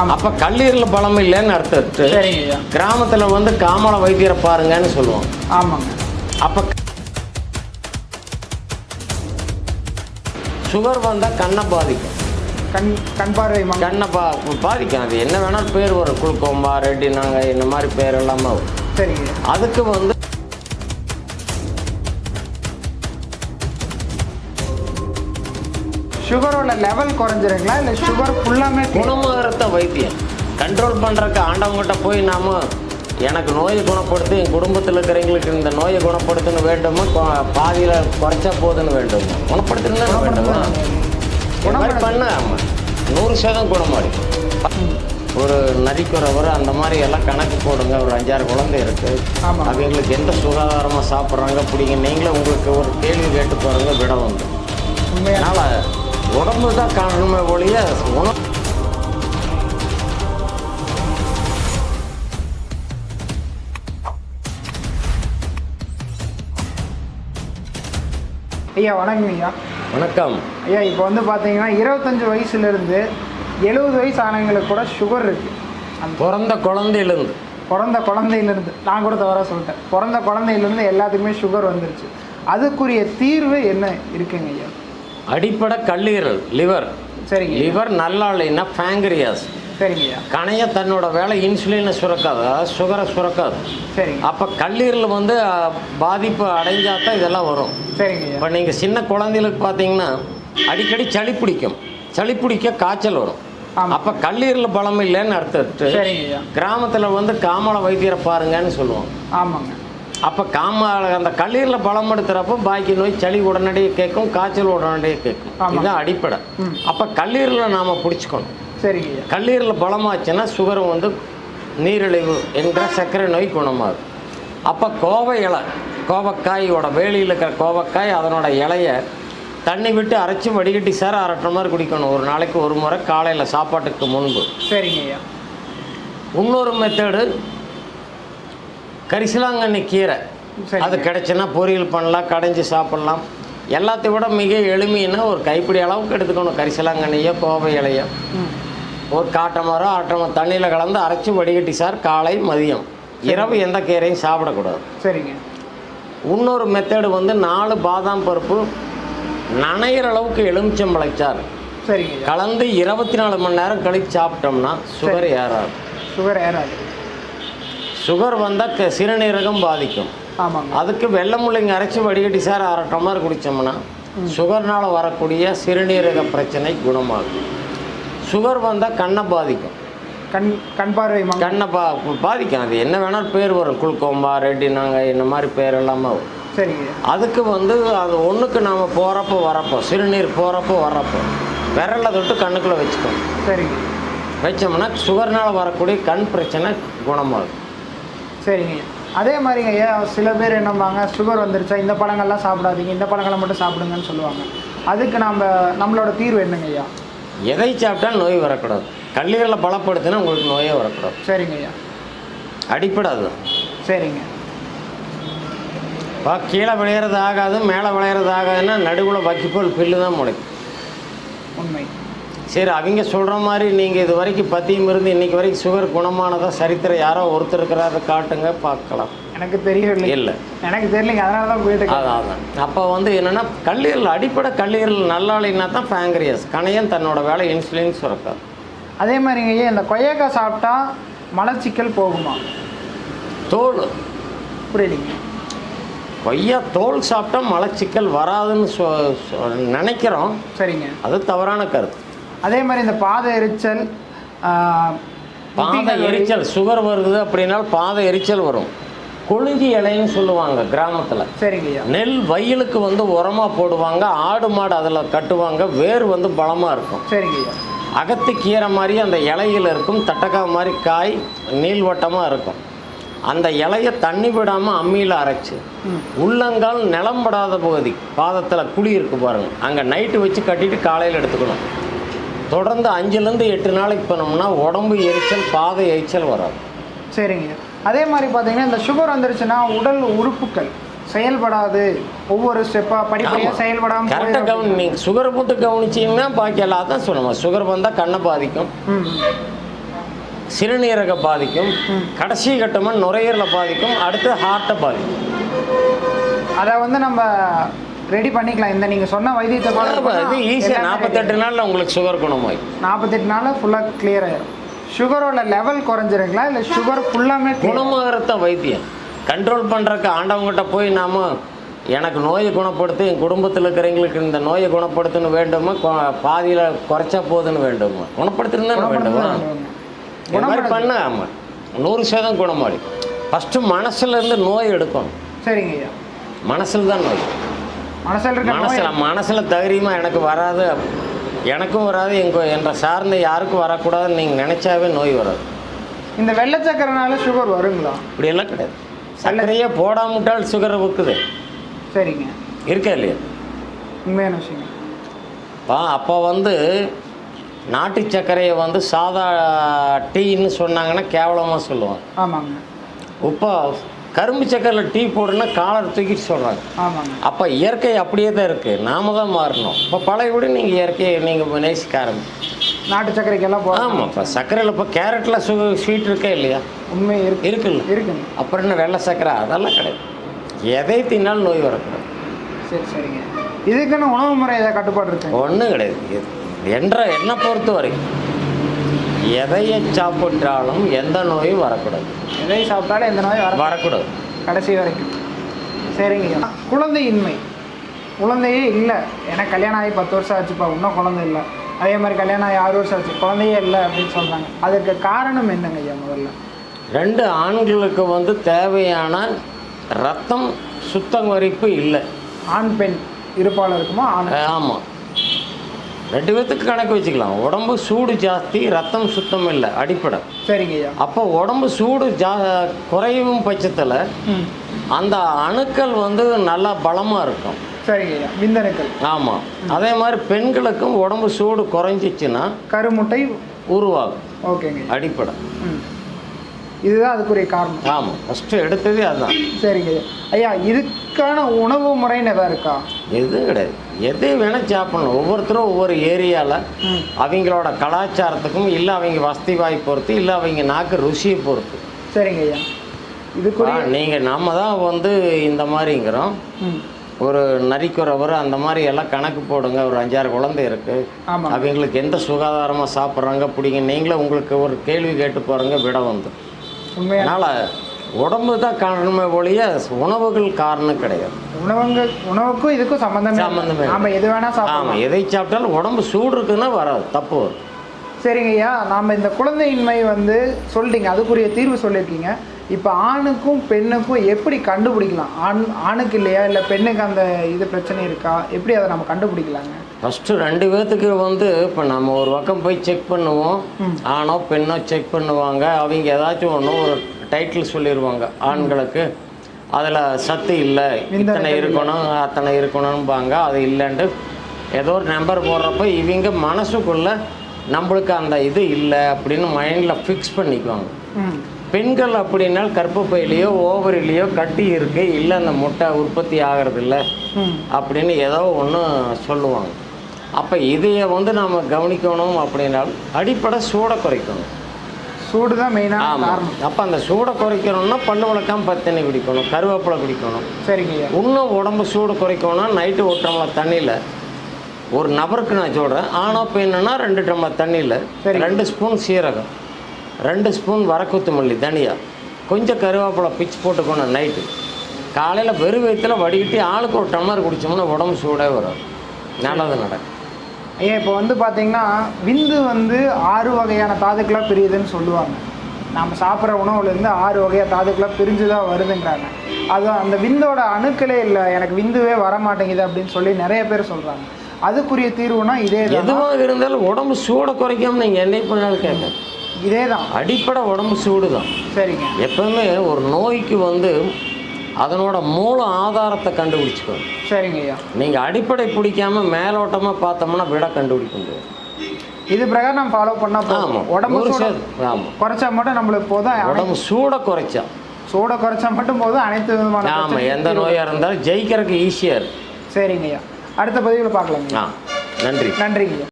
அப்ப கல்லீரல் பலம் இல்லைன்னு அர்த்தத்து. கிராமத்துல வந்து காமல வைத்தியரை பாருங்கன்னு சொல்லுவோம். ஆமாங்க. அப்ப சுகர் வந்தா கண்ணை பாதிக்கும். கண் கண் பார்வை கண்ணை பா பாதிக்கும் அது என்ன வேணாலும் பேர் வரும். குளுக்கோம்பா ரெட்டினாங்க இந்த மாதிரி பேர் எல்லாமே வரும். சரிங்க. அதுக்கு வந்து சுகரோட லெவல் குறைஞ்சிருங்களா? இல்லை சுகர் ஃபுல்லாமே குணமாகறத வைத்தியம். கண்ட்ரோல் பண்ணுறக்கு ஆண்டவங்கிட்ட போய் நாம எனக்கு நோயை குணப்படுத்தி என் குடும்பத்தில் இருக்கிறவங்களுக்கு இந்த நோயை குணப்படுத்தணும் வேண்டுமா? பாதியில குறைச்சா போதுன்னு வேண்டுமா? குணப்படுத்தணும் வேண்டுமா? மாதிரி பண்ண நூறு சதம் குணமாடி. ஒரு நரிக்குறவர் அந்த மாதிரி எல்லாம் கணக்கு போடுங்க. ஒரு அஞ்சாறு குழந்தை இருக்கு. ஆமாம். அவங்களுக்கு எந்த சுகாதாரமாக சாப்பிட்றாங்க பிடிங்க. நீங்களே உங்களுக்கு ஒரு கேள்வி கேட்டு பாருங்க விட வந்து அதனால் உடம்பு தான் காரணமே ஒழிய உணவு ஐயா வணக்கம் ஐயா. வணக்கம். ஐயா இப்போ வந்து பார்த்தீங்கன்னா இருபத்தஞ்சு வயசுலேருந்து எழுபது வயசு ஆனவங்களுக்கு கூட சுகர் இருக்குது அந்த பிறந்த குழந்தையிலிருந்து. பிறந்த குழந்தையிலேருந்து. நான் கூட தவறாக சொல்லிட்டேன். பிறந்த குழந்தையிலேருந்து எல்லாத்துக்குமே சுகர் வந்துருச்சு. அதுக்குரிய தீர்வு என்ன இருக்குங்க ஐயா? அடிப்படை கல்லீரல் லிவர் ஐயா. லிவர் நல்லா இல்லைன்னா ஃபேங்கரியாஸ் சரிங்க. ஐயா கணைய தன்னோட வேலை இன்சுலினை சுரக்காது அதாவது சுகரை சுரக்காது. சரிங்க. அப்போ கல்லீரல் வந்து பாதிப்பு அடைஞ்சால் தான் இதெல்லாம் வரும். சரிங்க. இப்போ நீங்கள் சின்ன குழந்தைகளுக்கு பார்த்தீங்கன்னா அடிக்கடி சளி பிடிக்கும். சளி பிடிக்க காய்ச்சல் வரும். அப்போ கல்லீரல் பலம் இல்லைன்னு ஐயா கிராமத்தில் வந்து காமல வைத்தியரை பாருங்கன்னு சொல்லுவோம். ஆமாங்க. அப்போ காம அந்த கல்லீரலில் பலப்படுத்துகிறப்போ பாக்கி நோய் சளி உடனடியாக கேட்கும் காய்ச்சல் உடனடியாக கேட்கும். இதுதான் அடிப்படை. அப்போ கல்லீரலில் நாம் பிடிச்சிக்கணும். ஐயா. கல்லீரல் பலமாச்சுன்னா சுகர் வந்து நீரிழிவு என்கிற சர்க்கரை நோய் குணமாகும். அப்போ கோவை இலை கோவக்காயோட வேலியில் இருக்கிற கோவக்காய் அதனோட இலைய தண்ணி விட்டு அரைச்சி வடிகட்டி சார் அரை மாதிரி குடிக்கணும். ஒரு நாளைக்கு ஒரு முறை காலையில் சாப்பாட்டுக்கு முன்பு. சரிங்க இன்னொரு மெத்தடு கரிசலாங்கண்ணி கீரை. சரிங்க. அது கிடைச்சுன்னா பொரியல் பண்ணலாம் கடைஞ்சி சாப்பிட்லாம். எல்லாத்தையும் விட மிக எளிமைன்னா ஒரு கைப்பிடி அளவுக்கு எடுத்துக்கணும். கரிசலாங்கண்ணியோ கோவை இலையோ. ஒரு காட்டை மரம் ஆட்டை மரம் தண்ணியில் கலந்து அரைச்சி வடிகட்டி சார் காலை மதியம். இரவு எந்த கீரையும் சாப்பிடக்கூடாது. சரிங்க. இன்னொரு மெத்தடு வந்து நாலு பாதாம் பருப்பு நனையிற அளவுக்கு எலுமிச்சம்பழச்சார் சரிங்க. ஐயா கலந்து இருபத்தி நாலு மணி நேரம் கழித்து சாப்பிட்டோம்னா சுகர் ஏறாது. சுகர் ஏறாது. சுகர் வந்தால் க சிறுநீரகம் பாதிக்கும். ஆமாங்க. அதுக்கு வெள்ளை முள்ளைங்க அரைச்சி வடிகட்டி சார் அரை டம்ளர் குடித்தோம்னா சுகர்னால் வரக்கூடிய சிறுநீரக பிரச்சனை குணமாகும். சுகர் வந்தால் கண்ணை பாதிக்கும். கண் கண் பார்வை கண்ணை பா பாதிக்கும் அது என்ன வேணாலும் பேர் வரும். குளுக்கோம்பா ரெட்டினாங்க இந்த மாதிரி பேர் எல்லாமே வரும். சரிங்க. ஐயா அதுக்கு வந்து அது ஒன்றுக்கு நாம் போகிறப்போ வரப்போ சிறுநீர் போகிறப்போ வரப்போ விரலை தொட்டு கண்ணுக்குள்ளே வச்சுக்கணும். சரிங்க. வச்சோம்னா சுகர்னால் வரக்கூடிய கண் பிரச்சனை குணமாகும். சரிங்க. அதே மாதிரிங்க ஐயா சில பேர் என்னம்பாங்க சுகர் வந்துருச்சா இந்த பழங்கள்லாம் சாப்பிடாதீங்க இந்த பழங்களை மட்டும் சாப்பிடுங்கன்னு சொல்லுவாங்க. அதுக்கு நம்ம நம்மளோட தீர்வு என்னங்க ஐயா? எதை சாப்பிட்டா நோய் வரக்கூடாது. கல்லீரலை பலப்படுத்தினா உங்களுக்கு நோயே வரக்கூடாது. சரிங்க ஐயா. அடிப்படை அதுதான் சரிங்க. இப்போ கீழே விளையிறது ஆகாது மேலே விளையிறது ஆகாதுன்னா நடுவில் வக்கிப்போல் பில்லு தான் முளைக்கும். உண்மை. சரி அவங்க சொல்கிற மாதிரி நீங்கள் இது வரைக்கும் பத்தியும் இருந்து இன்னைக்கு வரைக்கும் சுகர் குணமானதா சரித்திரம் யாரோ ஒருத்தர் இருக்கிறாரு காட்டுங்க பார்க்கலாம். எனக்கு தெரியவில்லை இல்லை. எனக்கு தெரியலைங்க அதனால தான் போயிட்டு அதான் அதான். அப்போ வந்து என்னென்னா கல்லீரல் அடிப்படை கல்லீரல் நல்லாளின்னா தான் பேங்கரியஸ் கணையம் தன்னோட வேலை இன்சுலின் சுரக்காது அதே மாதிரிங்க ஐயா இந்த கொய்யாக்காய் சாப்பிட்டா மலச்சிக்கல் போகுமா? தோல். புரியலைங்க. கொய்யா தோல் சாப்பிட்டா மலச்சிக்கல் வராதுன்னு நினைக்கிறோம். சரிங்க. அது தவறான கருத்து. அதே மாதிரி இந்த பாத எரிச்சல் பாத. எரிச்சல் சுகர் வருது அப்படின்னா பாத எரிச்சல் வரும். கொழுஞ்சி இலைன்னு சொல்லுவாங்க கிராமத்தில். சரிங்க ஐயா நெல் வயலுக்கு வந்து உரமாக போடுவாங்க ஆடு மாடு அதில் கட்டுவாங்க வேர் வந்து பலமாக இருக்கும். சரிங்க ஐயா அகத்து கீரை மாதிரி அந்த இலையில் இருக்கும் தட்டக்காய் மாதிரி காய் நீள்வட்டமாக இருக்கும். அந்த இலையை தண்ணி விடாமல் அம்மியில் அரைச்சு. உள்ளங்கால் நிலம்படாத பகுதி பாதத்தில் குழி இருக்கு பாருங்க. அங்கே நைட்டு வச்சு கட்டிட்டு காலையில் எடுத்துக்கணும். தொடர்ந்து அஞ்சுலேருந்து எட்டு நாளைக்கு பண்ணோம்னா உடம்பு எரிச்சல் பாத எரிச்சல் வராது. சரிங்க. அதே மாதிரி பார்த்தீங்கன்னா இந்த சுகர் வந்துருச்சுன்னா உடல் உறுப்புகள் செயல்படாது. ஒவ்வொரு ஸ்டெப்பாக படிப்படியாக செயல்படாமல் கரெக்டாக கவனி நீங்கள் சுகரை போட்டு கவனிச்சிங்கன்னா பாக்கி எல்லாம் தான் சொல்லுவோம் சுகர் வந்தால் கண்ணை பாதிக்கும். சிறுநீரக பாதிக்கும். கடைசி கட்டமாக நுரையீரலை பாதிக்கும். அடுத்து ஹார்ட்டை பாதிக்கும். அதை வந்து நம்ம ரெடி பண்ணிக்கலாம். இந்த நீங்கள் சொன்ன வைத்தியத்தை இது ஈஸியாக நாற்பத்தெட்டு நாளில் உங்களுக்கு சுகர் குணமாய். நாற்பத்தெட்டு நாளில் ஃபுல்லாக கிளியர் ஆயிரும். சுகரோட லெவல் குறைஞ்சிருங்களா? இல்லை சுகர் ஃபுல்லாமே குணமாகறத வைத்தியம். கண்ட்ரோல் பண்ணுறக்கு ஆண்டவங்ககிட்ட போய் நாம எனக்கு நோயை குணப்படுத்தி என் குடும்பத்தில் இருக்கிறவங்களுக்கு இந்த நோயை குணப்படுத்தன்னு வேண்டுமா? பாதியில் குறைச்சா போதுன்னு வேண்டுமா? குணப்படுத்தணும் வேண்டுமா? மாதிரி பண்ண ஆமாம் நூறு சதம் குணமாடி ஃபஸ்ட்டு மனசுலேருந்து நோய் எடுக்கணும். சரிங்க மனசில் தான் நோய். மனசில் இருக்க மனசில் மனசில் தைரியமாக எனக்கு வராது. எனக்கும் வராது எங்க என்ற சார்ந்த யாருக்கும் வரக்கூடாதுன்னு நீங்கள் நினச்சாவே நோய் வராது. இந்த வெள்ளை சக்கரைனால சுகர் வருங்களா? இப்படியெல்லாம் கிடையாது. சர்க்கரையே போடாமட்டால் சுகரை விற்குது சரிங்க. இருக்கா இல்லையா? உண்மையான விஷயம் பா அப்போ வந்து நாட்டு சர்க்கரையை வந்து சாதா டீன்னு சொன்னாங்கன்னா கேவலமாக சொல்லுவாங்க. ஆமாங்க. இப்போ கரும்பு சக்கரையில் டீ போடுன்னா காலர் தூக்கிட்டு சொல்கிறாங்க அப்போ இயற்கை அப்படியே தான் இருக்குது நாம தான் மாறணும். இப்போ பழையபடி நீங்கள் இயற்கையை நீங்கள் நேசிக்க ஆரம்பிச்சு நாட்டு சர்க்கரைக்கெல்லாம் போகிறோம் ஆமாம் இப்போ சர்க்கரையில் இப்போ கேரட்டில் சு ஸ்வீட் இருக்கா இல்லையா? உண்மை இருக்கு. இருக்குல்ல இருக்குங்க. அப்புறம் என்ன வெள்ளை சர்க்கரை அதெல்லாம் கிடையாது. எதை தின்னாலும் நோய் வரக்கூடாது. சரி சரிங்க. இதுக்குன்னு உணவு முறை கட்டுப்பாடு இருக்குங்க ஒன்றும் கிடையாது. என்ற என்னை பொறுத்த வரைக்கும் எதையை சாப்பிட்டாலும் எந்த நோயும் வரக்கூடாது. எதை சாப்பிட்டாலும் எந்த நோயும் வர வரக்கூடாது. கடைசி வரைக்கும். சரிங்க. குழந்தையின்மை. குழந்தையே இல்லை. எனக்கு கல்யாணம் ஆகி பத்து வருஷம் ஆச்சுப்பா. இன்னும் குழந்தை இல்லை. அதே மாதிரி கல்யாணம் ஆகி ஆறு வருஷம் ஆச்சு. குழந்தையே இல்லை அப்படின்னு சொல்கிறாங்க அதுக்கு காரணம் என்னங்க ஐயா முதல்ல? ரெண்டு ஆண்களுக்கு வந்து தேவையான ரத்தம் சுத்தங்கரிப்பு இல்லை. ஆண் பெண் இருப்பாளர் இருக்குமோ ஆண். ஆமாம் ரெண்டு பேர்த்துக்கு கணக்கு வச்சுக்கலாம். உடம்பு சூடு ஜாஸ்தி ரத்தம் சுத்தம் இல்லை அடிப்படை. சரிங்க அப்போ உடம்பு சூடு ஜா குறையும் பட்சத்தில் அந்த அணுக்கள் வந்து நல்லா பலமாக இருக்கும். சரிங்க விந்தணுக்கள் ஆமாம் அதே மாதிரி பெண்களுக்கும் உடம்பு சூடு குறைஞ்சிச்சுன்னா கருமுட்டை உருவாகும். ஓகேங்க. அடிப்படை. இதுதான் அதுக்குரிய காரணம். ஆமாம் ஃபஸ்ட்டு எடுத்ததே அதுதான். சரிங்க ஐயா. ஐயா இதுக்கான உணவு முறைன்னு எதாவது இருக்கா? எதுவும் கிடையாது. எது வேணால் சாப்பிடணும் ஒவ்வொருத்தரும் ஒவ்வொரு ஏரியாவில் அவங்களோட கலாச்சாரத்துக்கும் இல்லை அவங்க வசதி வாய்ப்பு பொறுத்து இல்லை அவங்க நாக்கு ருசியை பொறுத்து. சரிங்க ஐயா. இதுக்குரிய நீங்கள் நம்ம தான் வந்து இந்த மாதிரிங்கிறோம். ஒரு நரிக்குறவர் அந்த மாதிரி எல்லாம் கணக்கு போடுங்க. ஒரு அஞ்சாறு குழந்தை இருக்குது அவங்களுக்கு எந்த சுகாதாரமாக சாப்பிட்றாங்க பிடிங்க. நீங்களே உங்களுக்கு ஒரு கேள்வி கேட்டு போகிறங்க விட வந்து அதனால் உடம்பு தான் காரணமே ஒழிய உணவுகள் காரணம் கிடையாது. உணவுங்க உணவுக்கும் இதுக்கும் சம்மந்தமே. சம்மந்தமே இல்லை. நாம எது வேணா சாப்பிடலாம். எதை சாப்பிட்டாலும் உடம்பு சூடு இருக்குன்னா வராது தப்பு வரும் ஐயா நாம இந்த குழந்தையின்மை வந்து சொல்லிட்டீங்க அதுக்குரிய தீர்வு சொல்லியிருக்கீங்க. இப்போ ஆணுக்கும் பெண்ணுக்கும் எப்படி கண்டுபிடிக்கலாம்? ஆண் ஆணுக்கு இல்லையா? இல்லை பெண்ணுக்கு அந்த இது பிரச்சனை இருக்கா? எப்படி அதை நம்ம கண்டுபிடிக்கலாங்க? ஃபஸ்ட்டு ரெண்டு பேர்த்துக்கு வந்து இப்போ நம்ம ஒரு பக்கம் போய் செக் பண்ணுவோம். ஆணோ பெண்ணோ செக் பண்ணுவாங்க. அவங்க ஏதாச்சும் ஒன்று ஒரு டைட்டில் சொல்லிடுவாங்க ஆண்களுக்கு அதில் சத்து இல்லை. இத்தனை இருக்கணும் அத்தனை இருக்கணும்பாங்க. அது இல்லைன்ட்டு ஏதோ ஒரு நம்பர் போடுறப்ப இவங்க மனசுக்குள்ளே நம்மளுக்கு அந்த இது இல்லை அப்படின்னு மைண்டில் ஃபிக்ஸ் பண்ணிக்குவாங்க. பெண்கள் அப்படின்னால் கர்ப்பப்பையிலையோ ஓவரிலேயோ கட்டி இருக்கு. இல்லை அந்த முட்டை உற்பத்தி ஆகிறதில்ல அப்படின்னு ஏதோ ஒன்று சொல்லுவாங்க. அப்போ இதையை வந்து நாம் கவனிக்கணும் அப்படின்னால் அடிப்படை சூடை குறைக்கணும். சூடு தான் மெயினான ஆமாம் அப்போ அந்த சூடை குறைக்கணும்னா பல்லு விளக்காம பத்தண்ணி குடிக்கணும் கருவேப்பிலை குடிக்கணும். சரிங்க இன்னும் உடம்பு சூடு குறைக்கணும்னா நைட்டு ஒரு டம்ளர் தண்ணியில் ஒரு நபருக்கு நான் சொல்கிறேன் ஆணோ பெண்ணுனா ரெண்டு டம்ளர் தண்ணியில். ரெண்டு ஸ்பூன் சீரகம் ரெண்டு ஸ்பூன் வரக்குத்துமல்லி தனியா. கொஞ்சம் கருவேப்பிலை பிச்சு போட்டுக்கணும் நைட்டு காலையில் வெறும் வயிற்றுல வடிகட்டி ஆளுக்கு ஒரு டம்ளர் குடிச்சோம்னா உடம்பு சூடே வரும். நல்லது நடக்கும். ஐயா இப்போ வந்து பார்த்தீங்கன்னா விந்து வந்து ஆறு வகையான தாதுக்களாக பிரியுதுன்னு சொல்லுவாங்க. நாம் சாப்பிட்ற உணவுலேருந்து ஆறு வகையாக தாதுக்களாக பிரிஞ்சு தான் வருதுங்கிறாங்க. அது அந்த விந்தோட அணுக்களே இல்லை எனக்கு விந்துவே வர மாட்டேங்குது அப்படின்னு சொல்லி நிறைய பேர் சொல்கிறாங்க அதுக்குரிய தீர்வுனா இதே எதுவாக இருந்தாலும் உடம்பு சூடை குறைக்காம நீங்கள் என்னை பண்ணாலும் கேட்க இதே தான் அடிப்படை உடம்பு சூடு தான் சரிங்க. எப்பவுமே ஒரு நோய்க்கு வந்து அதனோட மூல ஆதாரத்தை கண்டுபிடிச்சிக்கணும் சரிங்க ஐயா. நீங்கள் அடிப்படை பிடிக்காம மேலோட்டமாக பார்த்தோம்னா விட கண்டுபிடிக்க முடியாது இது பிரகாரம் நம்ம ஃபாலோ பண்ணால் போதும். ஆமாம் உடம்பு ஆமாம் குறைச்சா மட்டும் நம்மளுக்கு போதும். உடம்பு சூடை குறைச்சா. சூட குறைச்சா மட்டும் போதும். அனைத்து விதமான ஆமாம் எந்த நோயாக இருந்தாலும் ஜெயிக்கிறதுக்கு ஈஸியாக இருக்கு சரிங்க ஐயா. அடுத்த பதிவில் பார்க்கலாங்க நன்றி. நன்றிங்க ஐயா.